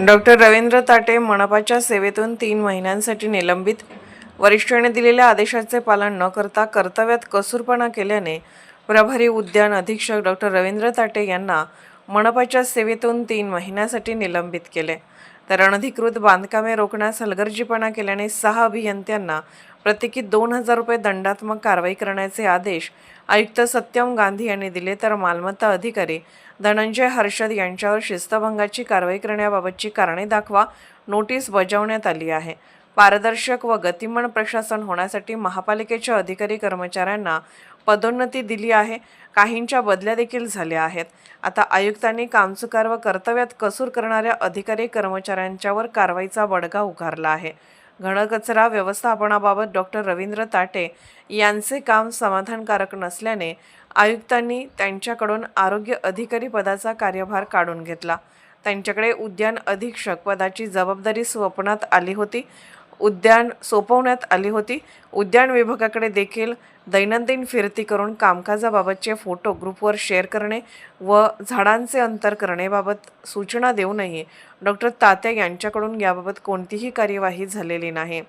Doctor Ravindra ताटे मनपाच्या सेवेतून तीन महिन्यांसाठी निलंबित. वरिष्ठांनी दिलेल्या आदेशाचे पालन न करता कर्तव्यात कसूरपणा केल्याने प्रभारी उद्यान अधीक्षक डॉक्टर रवींद्र ताटे यांना मनपाच्या सेवेतून तीन महिन्यासाठी निलंबित केले. तर अनधिकृत बांधकामे रोखण्यास हलगर्जीपणा केल्याने सहा अभियंत्यांना प्रत्येकी दोन हजार रुपये दंडात्मक कारवाई करण्याचे आदेश आयुक्त सत्यम गांधी यांनी दिले. तर मालमत्ता अधिकारी धनंजय हर्षद यांच्यावर शिस्तभंगाची कारवाई करण्याबाबतची कारणे दाखवा नोटीस बजावण्यात आली आहे. पारदर्शक व गतिमान प्रशासन होण्यासाठी महापालिकेच्या अधिकारी कर्मचाऱ्यांना पदोन्नती दिली आहे. काहींच्या बदल्या देखील झाल्या आहेत. आता आयुक्तांनी कामचुकार व कर्तव्यात कसूर करणाऱ्या अधिकारी कर्मचाऱ्यांच्यावर कारवाईचा बडगा उगारला आहे. घनकचरा व्यवस्थापनाबाबत डॉक्टर रवींद्र ताटे यांचे काम समाधानकारक नसल्याने आयुक्तांनी त्यांच्याकडून आरोग्य अधिकारी पदाचा कार्यभार काढून घेतला. त्यांच्याकडे उद्यान अधीक्षक पदाची जबाबदारी स्वप्नात आली होती. उद्यान सोपवण्यात आली होती. उद्यान विभागाकडे देखील दैनंदिन फिरती करून कामकाजाबाबतचे फोटो ग्रुपवर शेअर करणे व झाडांचे अंतर करणेबाबत सूचना देऊनही डॉक्टर तात्या यांच्याकडून याबाबत कोणतीही कार्यवाही झालेली नाही.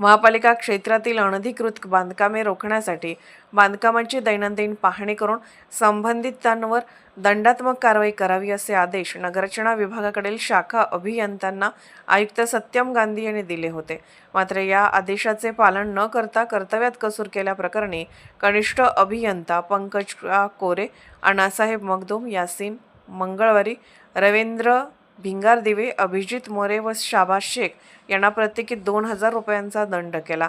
महापालिका क्षेत्रातील अनधिकृत बांधकामे रोखण्यासाठी बांधकामांची दैनंदिन पाहणी करून संबंधितांवर दंडात्मक कारवाई करावी असे आदेश नगरचना विभागाकडील शाखा अभियंत्यांना आयुक्त सत्यम गांधी यांनी दिले होते. मात्र या आदेशाचे पालन न करता कर्तव्यात कसूर केल्याप्रकरणी कनिष्ठ अभियंता पंकज कोरे अण्णासाहेब मगदूम यासीन मंगळवारी रवींद्र भिंगार दिवे अभिजित मोरे व शाबाज शेख यांना प्रत्येकी दोन हजार रुपयांचा दंड केला.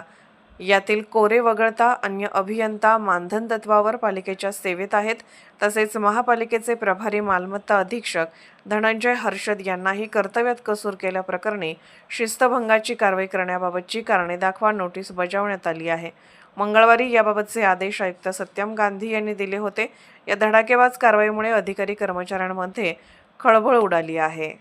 यातील कोरे वगळता अन्य अभियंता मानधन तत्वावर पालिकेच्या सेवेत आहेत. तसेच महापालिकेचे प्रभारी मालमत्ता अधीक्षक धनंजय हर्षद यांनाही कर्तव्यात कसूर केल्याप्रकरणी शिस्तभंगाची कारवाई करण्याबाबतची कारणे दाखवा नोटीस बजावण्यात आली आहे. मंगळवारी याबाबतचे आदेश आयुक्त सत्यम गांधी यांनी दिले होते. या धडाकेबाज कारवाईमुळे अधिकारी कर्मचाऱ्यांमध्ये खळबळ उडाली आहे.